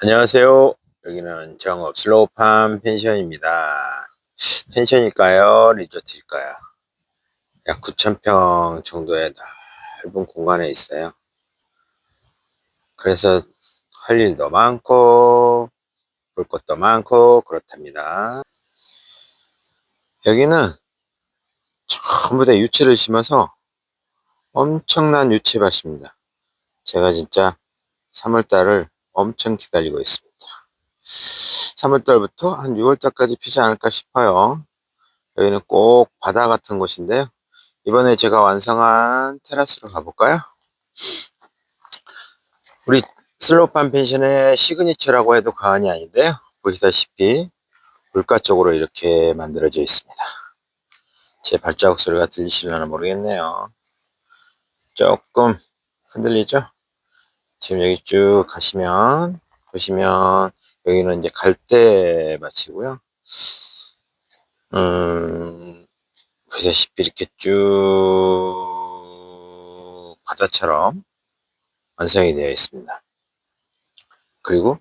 안녕하세요. 여기는 정업 슬로우팜 펜션입니다. 펜션일까요? 리조트일까요? 약 9,000평 정도의 넓은 공간에 있어요. 그래서 할 일도 많고, 볼 것도 많고, 그렇답니다. 여기는 전부 다 유채를 심어서 엄청난 유채밭입니다. 제가 진짜 3월달을 엄청 기다리고 있습니다. 3월달부터 한 6월달까지 피지 않을까 싶어요. 여기는 꼭 바다 같은 곳인데요. 이번에 제가 완성한 테라스로 가볼까요? 우리 슬로판 펜션의 시그니처라고 해도 과언이 아닌데요. 보시다시피 물가 쪽으로 이렇게 만들어져 있습니다. 제 발자국 소리가 들리시려나 모르겠네요. 조금 흔들리죠? 지금 여기 쭉 가시면 보시면 여기는 이제 갈대 밭이고요. 음, 보시다시피 이렇게 쭉 바다처럼 완성이 되어 있습니다. 그리고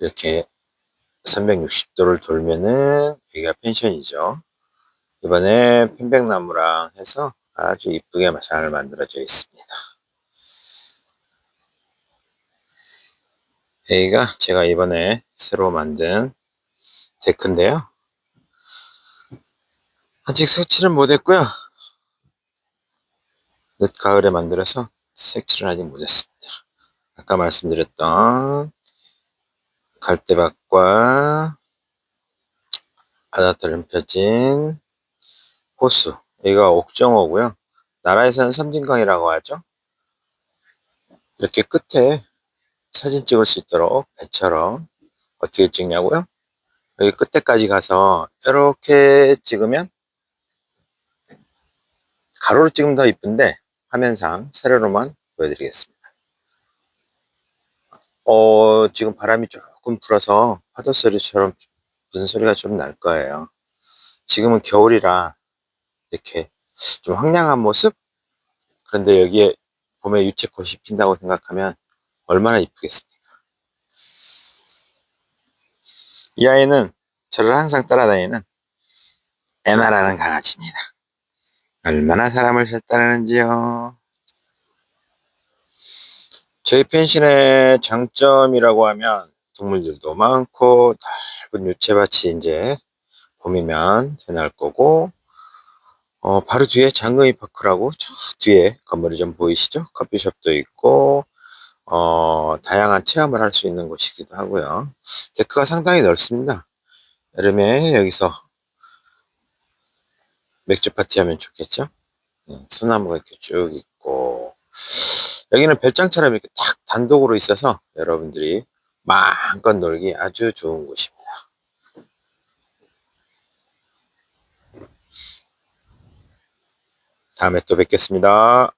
이렇게 360도를 돌면은 여기가 펜션이죠. 이번에 편백나무랑 해서 아주 이쁘게 잘 만들어져 있습니다. 여기가 제가 이번에 새로 만든 데크인데요. 아직 색칠은 못했고요. 늦 가을에 만들어서 색칠은 아직 못했습니다. 아까 말씀드렸던 갈대밭과 바다처럼 펴진 호수 여기가 옥정호고요. 나라에서는 섬진강이라고 하죠. 이렇게 끝에 사진 찍을 수 있도록 배처럼 어떻게 찍냐고요? 여기 끝에까지 가서 이렇게 찍으면 가로로 찍으면 더 이쁜데 화면상 세로로만 보여드리겠습니다. 어, 지금 바람이 조금 불어서 파도 소리처럼 무슨 소리가 좀 날 거예요. 지금은 겨울이라 이렇게 좀 황량한 모습? 그런데 여기에 봄에 유채꽃이 핀다고 생각하면 얼마나 이쁘겠습니까? 이 아이는 저를 항상 따라다니는 에나라는 강아지입니다. 얼마나 사람을 잘 따르는지요. 저희 펜션의 장점이라고 하면 동물들도 많고 넓은 유채밭이 이제 봄이면 해날 거고 어, 바로 뒤에 장금이 파크라고 저 뒤에 건물이 좀 보이시죠? 커피숍도 있고 어, 다양한 체험을 할 수 있는 곳이기도 하고요. 데크가 상당히 넓습니다. 여름에 여기서 맥주 파티 하면 좋겠죠? 네, 소나무가 이렇게 쭉 있고 여기는 별장처럼 이렇게 딱 단독으로 있어서 여러분들이 마음껏 놀기 아주 좋은 곳입니다. 다음에 또 뵙겠습니다.